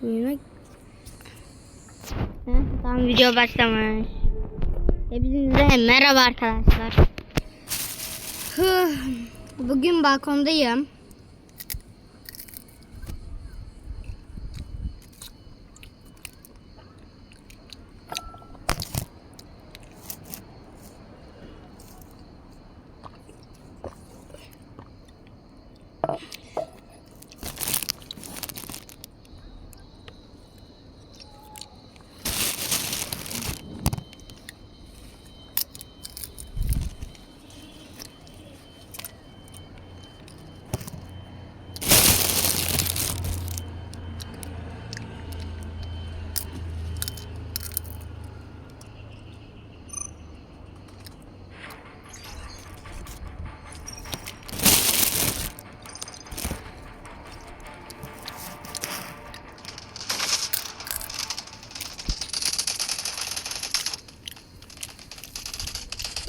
Heh, Tamam video başlamış. Hepinize merhaba arkadaşlar. Bugün balkondayım.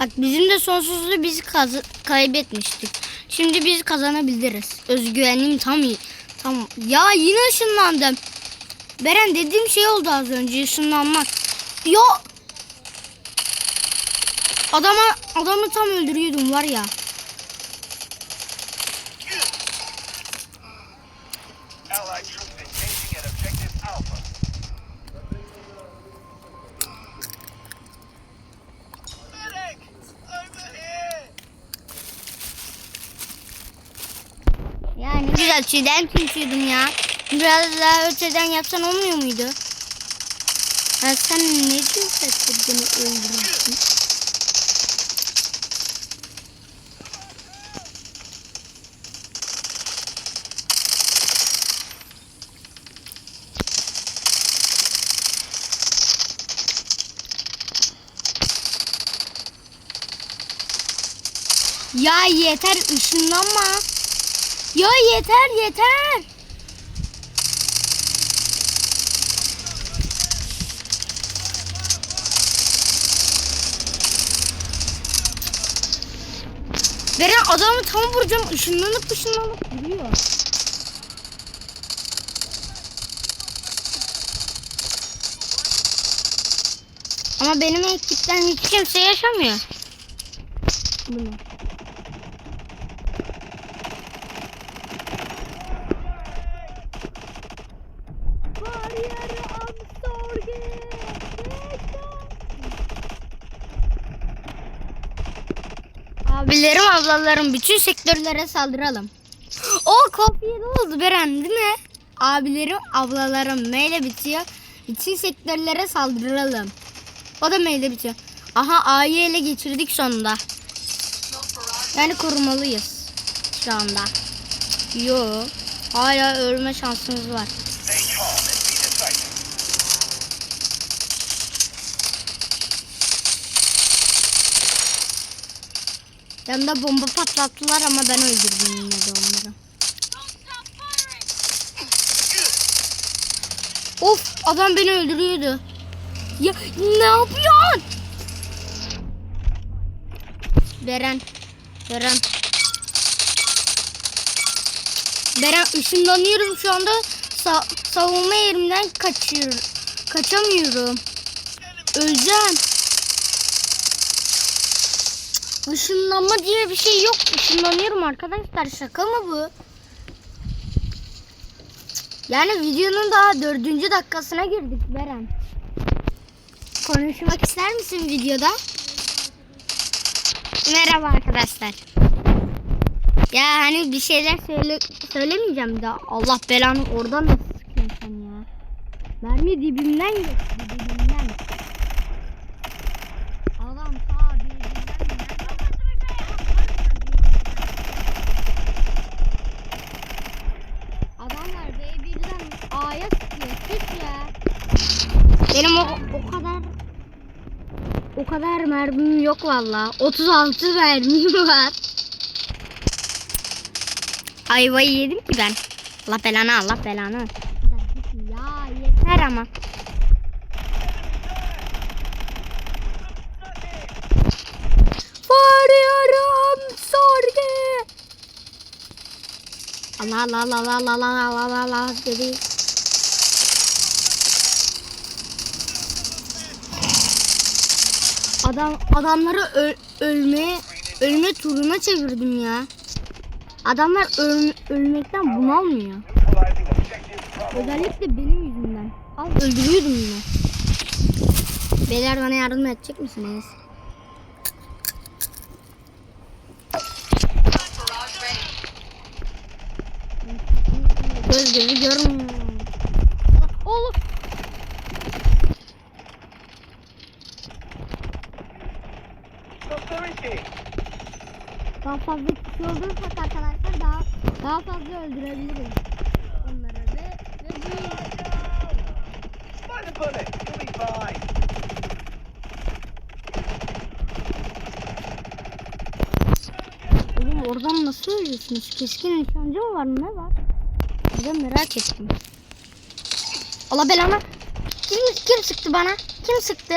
Bak bizim de sonsuzluğu biz kaybetmiştik. Şimdi biz kazanabiliriz. Özgüvenim tam iyi. Tamam. Ya yine ışınlandım. Beren dediğim şey oldu az önce ışınlanmak. Ya Adama adamı tam öldürüyordum var ya. Güzel kimsiyordum ya. Biraz daha öteden yapsan olmuyor muydu? Ya sen ne diyorsun beni öldürüyorsun? Ya yeter ışınlanma. Ya yeter yeter. Beren adamı tam vuracağım ışınlanıp ışınlanıp duruyor. Ama benim ekipten hiç kimse yaşamıyor. Bunu. Ablalarım bütün sektörlere saldıralım. O kopya oldu Beren değil mi? Abilerim ablalarım neyle bitiyor? Bütün sektörlere saldıralım. O da neyle bitiyor? Aha A'yı ele geçirdik sonunda. Yani korumalıyız şu anda. Yo. Hala ölme şansımız var. Yanında bomba patlattılar ama ben öldürdüm yine de onları. Of adam beni öldürüyordu. Ya ne yapıyorsun? Beren. Beren. Beren ışınlanıyorum şu anda. Sa- savunma yerimden kaçıyorum. Kaçamıyorum. Öleceğim. Işınlanma diye bir şey yok. Işınlanıyorum arkadaşlar. Şaka mı bu? Yani videonun daha dördüncü dakikasına girdik Beren. Konuşmak ister misin videoda? Merhaba arkadaşlar. Ya hani bir şeyler söyle söylemeyeceğim de Allah belanı oradan nasıl sıkıyorsun ya? Mermi dibimden geçti dibimden. Adam ta dibimden Adamlar B1'den A'ya sıkıyor. Sus ya. Benim o, o kadar o kadar mermim yok valla. 36 mermim var. Ayvayı yedim ki ben. Allah belanı Allah belanı. Ya yeter ama. Varıyorum sorgu. Allah Allah Allah Allah Allah Allah Allah Allah dedi. Adam adamları ö- ölmeye ölme turuna çevirdim ya. Adamlar öl- ölmekten bunalmıyor. Özellikle benim yüzümden. Al öldürüyordum yine. Beyler bana yardım edecek misiniz? Göz gözü görmüyor. Oğlum. Stop the risky. Daha fazla kişi olursak arkadaşlar daha daha fazla öldürebiliriz. Onları ve ve bu. Oğlum oradan nasıl ölüyorsunuz? Keskin nişancı mı var ne var? De merak ettim. Allah belanı. Kim, kim sıktı bana? Kim sıktı?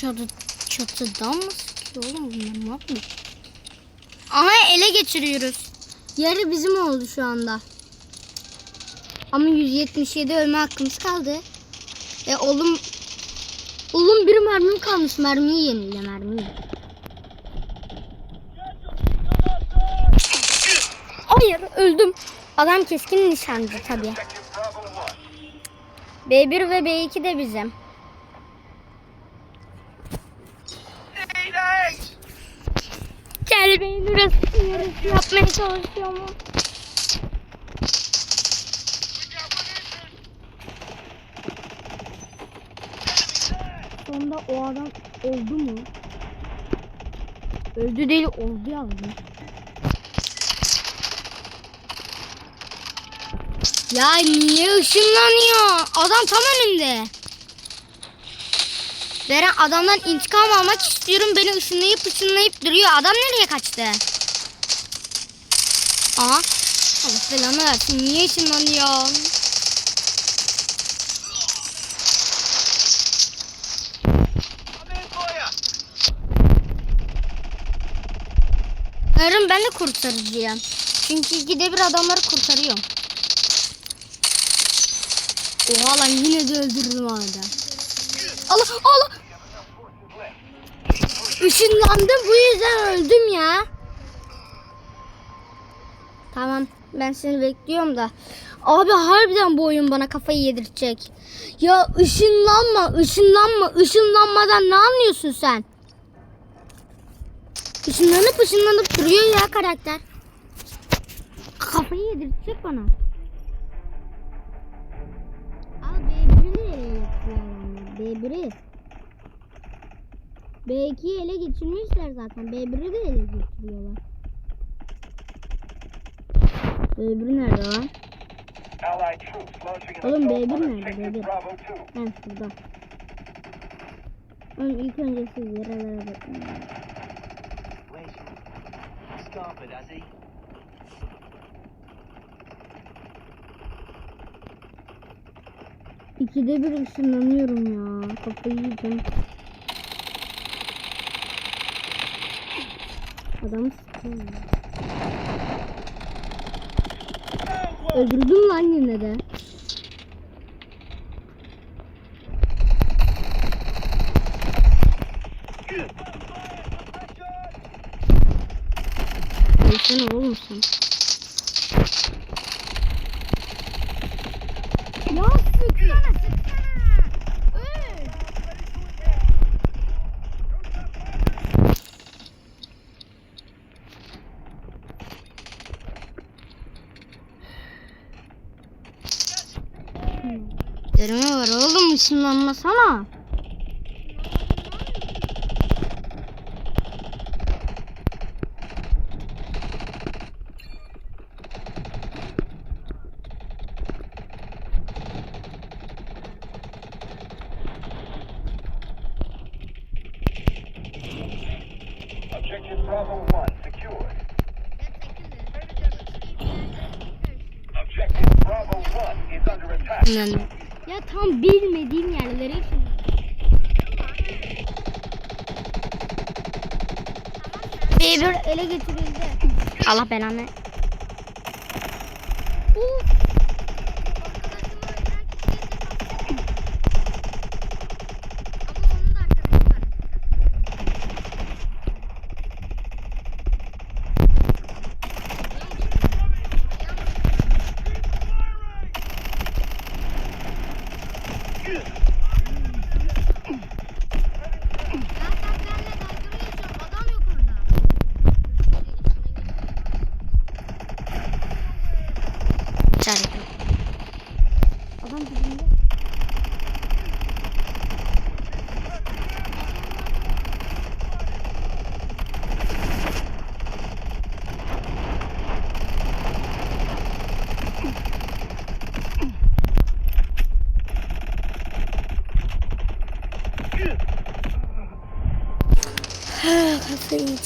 Çatı, çatıdan mı sıkıyor oğlum bunlar ne yapıyor? Aha ele geçiriyoruz. Yarı bizim oldu şu anda. Ama 177 ölme hakkımız kaldı. E oğlum Oğlum bir mermim kalmış. Mermiyi yenile mermiyi. Hayır öldüm. Adam keskin nişancı tabii. Objective Bravo 1. B1 ve B2 de bizim. Yapmaya çalışıyor mu? Sonunda o adam oldu mu? Öldü değil oldu yazdı. Ya niye ışınlanıyor? Adam tam önünde. Beren adamdan intikam almak istiyorum. Beni ışınlayıp ışınlayıp duruyor. Adam nereye kaçtı? Aha. Allah belanı versin. Niye ışınlanıyor? Yarın ben de kurtarıcıyım. Çünkü ikide bir adamları kurtarıyorum. Oha lan yine de öldürdüm orada. Allah Allah. Işınlandım bu yüzden Tamam ben seni bekliyorum da. Abi harbiden bu oyun bana kafayı yedirecek. Ya ışınlanma, ışınlanma, ışınlanmadan ne anlıyorsun sen? Işınlanıp ışınlanıp duruyor ya karakter. Kafayı yedirecek bana. Al B1'i de ele geçiriyorlar. B1'i. B2'yi ele geçirmişler zaten. B1'i de ele geçiriyorlar. B1 nerede lan? Allied troops launching an Oğlum, assault B1 on nerede? objective B1. Bravo 2. Ben şurada. Oğlum ilk önce siz yerlere bakın. İkide bir ışınlanıyorum ya. Kafayı yiyeceğim. Adam sıkıyor. Ya. Öldürdüm lan yine de. Ölsene oğlum sen. Ya sıksana sıksana. Öl. Derime var oğlum ışınlanmasana. Allah belanı. Uf.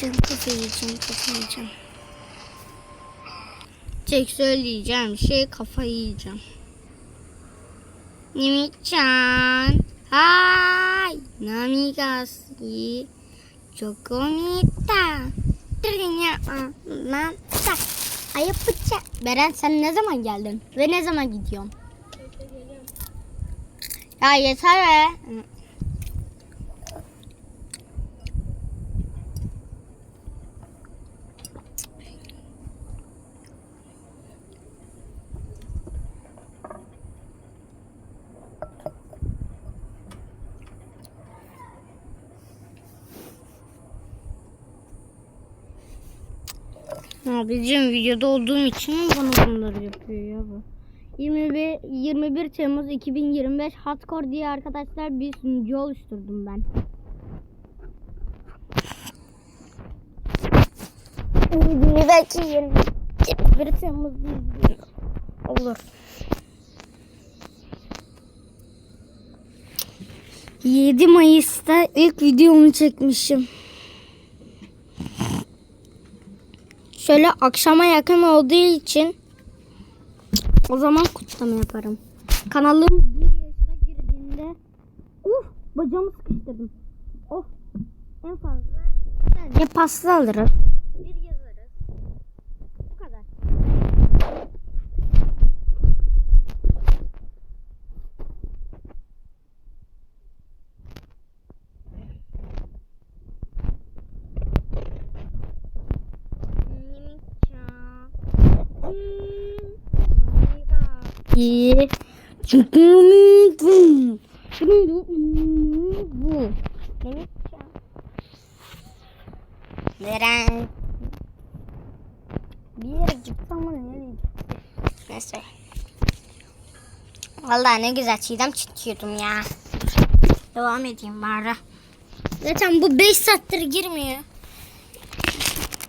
Kafa yiyeceğim, kafa yiyeceğim. Tek söyleyeceğim şey kafa yiyeceğim. Nimi-chan. Hay. Namigasi. Çokomita. Trinya. Nata. Ayapuça. Beren sen ne zaman geldin? Ve ne zaman gidiyorsun? Ya yeter be. Abicim videoda olduğum için bana bunları yapıyor ya bu? 21, 21 Temmuz 2025 Hardcore diye arkadaşlar bir sunucu oluşturdum ben. Belki 21 Temmuz. Olur. 7 Mayıs'ta ilk videomu çekmişim. Şöyle akşama yakın olduğu için o zaman kutlama yaparım. Kanalım bir yaşına girdiğinde uf bacağımı sıkıştırdım. Of en fazla sadece pasta alırız. Bir yazarız. Bu kadar. İyi. Çünkü bu. Bu. Veren. Bir yere gittim ama nereye gittim? Neyse. Vallahi ne güzel çiğdem çekiyordum ya. Devam edeyim bari. Zaten bu 5 saattir girmiyor.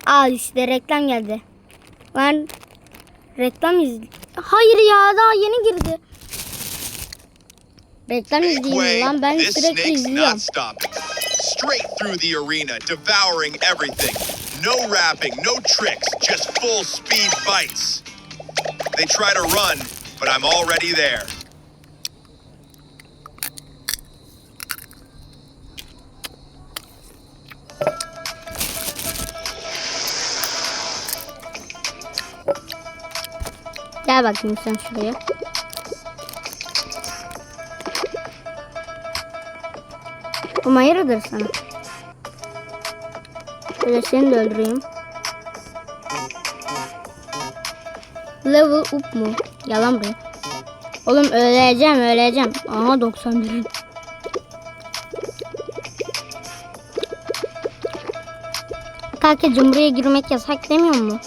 Al işte reklam geldi. Ben reklam izle. Hayır ya daha yeni girdi. Reklam Make izleyeyim lan ben This sürekli snake's izliyorum. not stopping. Straight through the arena, devouring everything. No rapping, no tricks, just full speed fights. They try to run, but I'm already there. Gel bakayım sen şuraya. Ama hayırdır sana? Şöyle seni de öldüreyim. Level up mu? Yalan buraya. Oğlum öleceğim öleceğim. Aha 91. Kankacığım buraya girmek yasak demiyor mu?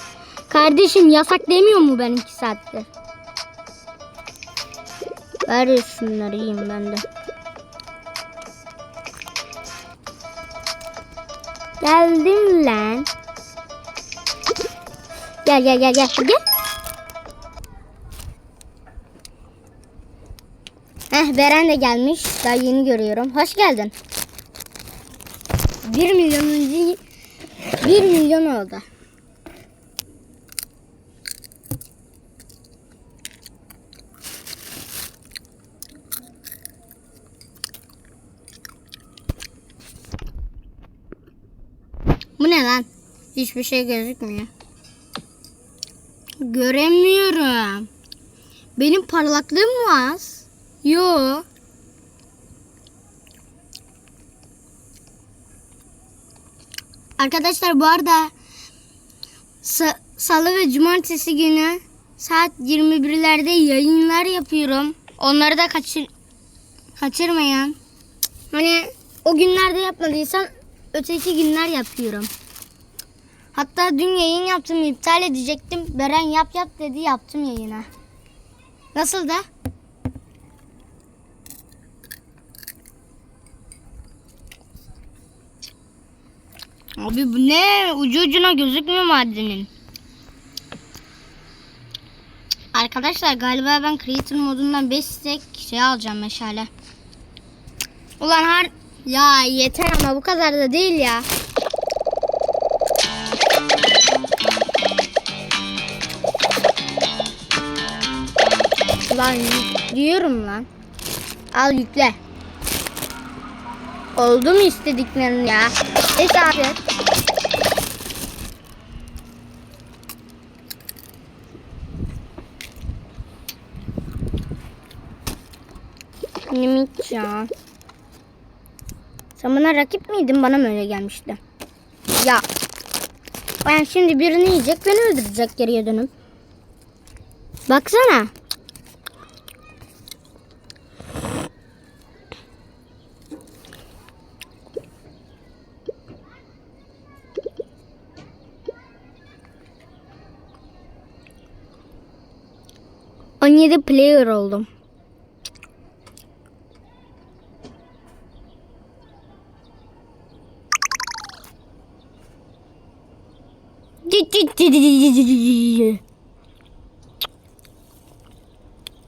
Kardeşim yasak demiyor mu ben iki saattir? Ver şunları yiyeyim ben de. Geldim lan. Gel gel gel gel. Gel. Heh Beren de gelmiş. Daha yeni görüyorum. Hoş geldin. 1 milyonuncu 1 milyon oldu. Bu ne lan? Hiçbir şey gözükmüyor. Göremiyorum. Benim parlaklığım mı az? Yo. Arkadaşlar bu arada sa- salı ve cumartesi günü saat 21'lerde yayınlar yapıyorum. Onları da kaçır kaçırmayın. Hani o günlerde yapmadıysam öteki günler yapıyorum. Hatta dün yayın yaptım iptal edecektim. Beren yap yap dedi yaptım yayına. Nasıl da? Abi bu ne? Ucu ucuna gözükmüyor madenin. Arkadaşlar galiba ben Creator modundan 5 stack şey alacağım meşale. Ulan her... Ya yeter ama bu kadar da değil ya. Ben yüklüyorum lan. Al yükle. Oldu mu istediklerin ya? Eşaret. Nimit ya. Sen bana rakip miydin? Bana mı öyle gelmişti? Ya. Ben şimdi birini yiyecek, beni öldürecek geriye dönüp. Baksana. On yedi player oldum.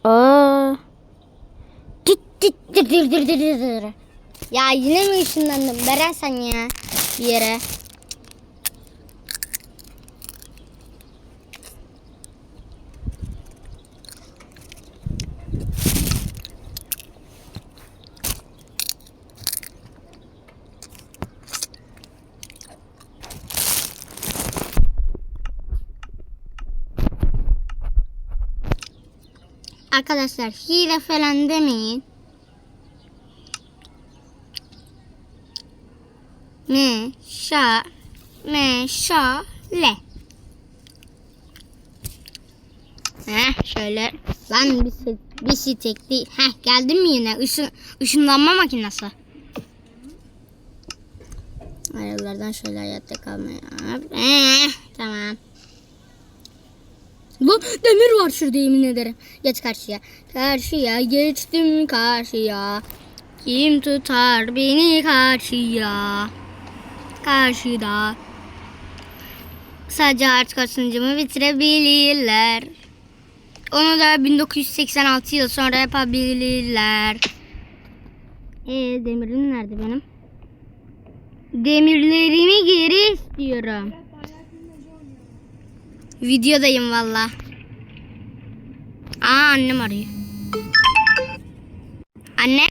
Aa. Ya yine mi ışınlandım? Beren sen ya bir yere. Arkadaşlar hile falan demeyin. Me şa me şa le. Heh şöyle lan bir şey, bir şey tek değil. Heh geldim mi yine Işın, ışınlanma makinesi. Aralardan şöyle hayatta kalmaya. Eh, tamam. Bu demir var şurada yemin ederim. Geç karşıya. Karşıya geçtim karşıya. Kim tutar beni karşıya? Karşıda. Sadece artık kaçıncımı bitirebilirler. Onu da 1986 yıl sonra yapabilirler. Ee, demirim nerede benim? Demirlerimi geri istiyorum. Videodayım valla. Aa annem arıyor. Anne.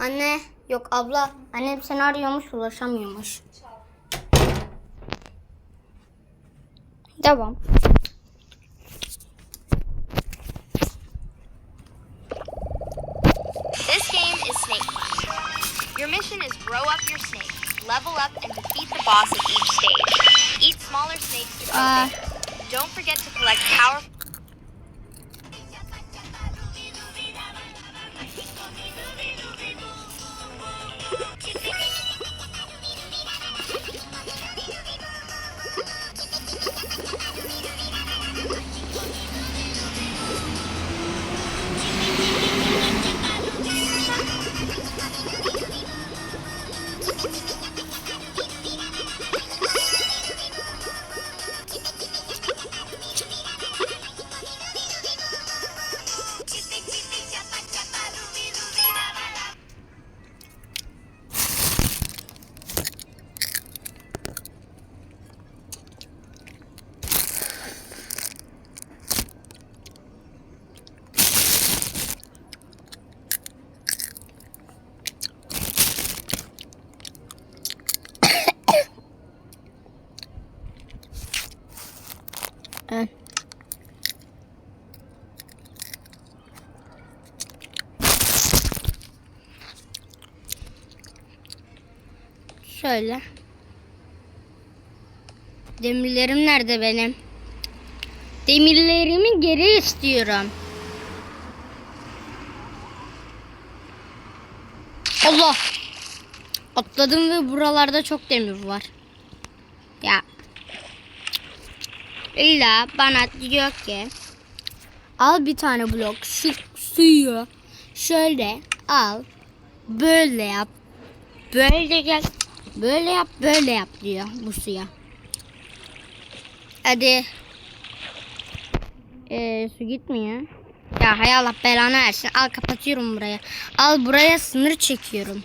Anne. Yok abla. Annem seni arıyormuş ulaşamıyormuş. Devam. This game is Snake Clash. Your mission is grow up your snake, level up, and defeat the boss of each stage. Eat smaller snakes to grow Uh. bigger. Don't forget to collect power. Şöyle. Demirlerim nerede benim? Demirlerimi geri istiyorum. Allah! Atladım ve buralarda çok demir var. Ya. İlla bana diyor ki al bir tane blok şu suyu şöyle al böyle yap böyle gel böyle yap böyle yap diyor bu suya. Hadi. Ee, su gitmiyor. Ya hay Allah belanı versin. Al kapatıyorum buraya. Al buraya sınır çekiyorum.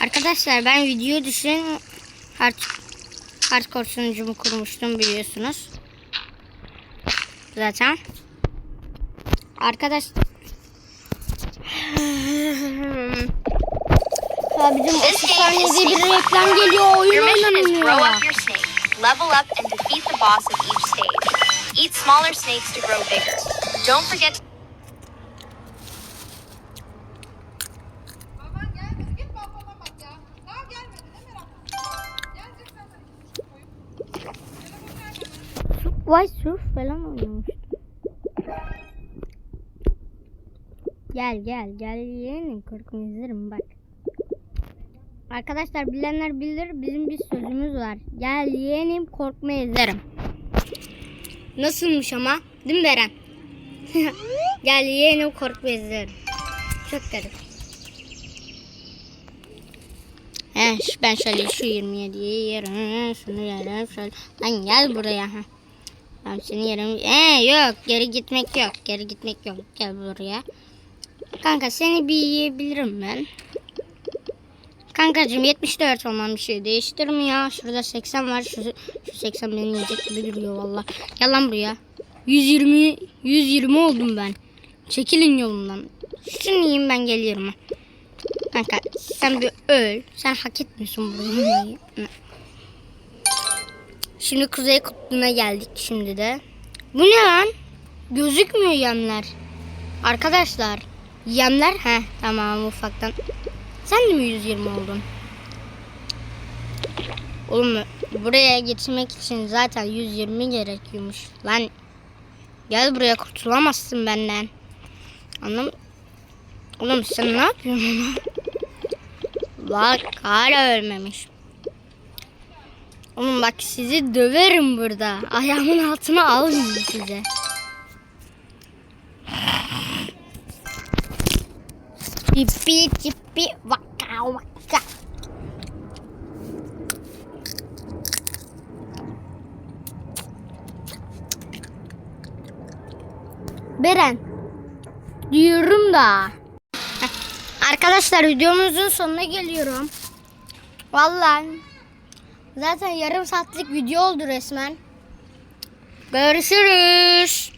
Arkadaşlar ben video düşün hard, hardcore sunucumu kurmuştum biliyorsunuz. Zaten. Arkadaşlar Abicim 30 saniyede bir reklam geliyor. Oyun Your mission is grow oynanıyor. up your snake, level up, and defeat the boss of each stage. Eat smaller snakes to grow bigger. Don't forget Baban gelmedi. Git babana bak ya. Daha gelmedi. Ne merak Gelecek zaten. Koyup. Telefonu nerede? Vay surf falan oynamıştım. Gel gel gel yeğenim korkun izlerim bak. Arkadaşlar bilenler bilir bizim bir sözümüz var. Gel yeğenim korkma izlerim. Nasılmış ama? Değil mi Beren? gel yeğenim korkma izlerim. Çok garip. He, ben şöyle şu 27'yi yerim, şunu yerim, şöyle. Lan gel buraya. Ha. Ben seni yerim. Ee yok, geri gitmek yok, geri gitmek yok. Gel buraya. Kanka seni bir yiyebilirim ben. Kankacığım 74 olmam bir şey değiştirmiyor. Şurada 80 var. Şu, şu 80 beni yiyecek gibi duruyor valla. Gel lan buraya. 120 120 oldum ben. Çekilin yolumdan. Şunu yiyeyim ben geliyorum. Kanka sen bir öl. Sen hak etmiyorsun bunu. Şimdi kuzey kutbuna geldik şimdi de. Bu ne lan? Gözükmüyor yemler. Arkadaşlar yemler he tamam ufaktan. Sen de mi 120 oldun? Oğlum buraya geçmek için zaten 120 gerekiyormuş. Lan gel buraya kurtulamazsın benden. Anlam Oğlum sen ne yapıyorsun? Bak hala ölmemiş. Oğlum bak sizi döverim burada. Ayağımın altına almayayım size. Cipi cipi vaka vaka. Beren. Diyorum da. Arkadaşlar videomuzun sonuna geliyorum. Vallahi zaten yarım saatlik video oldu resmen. Görüşürüz.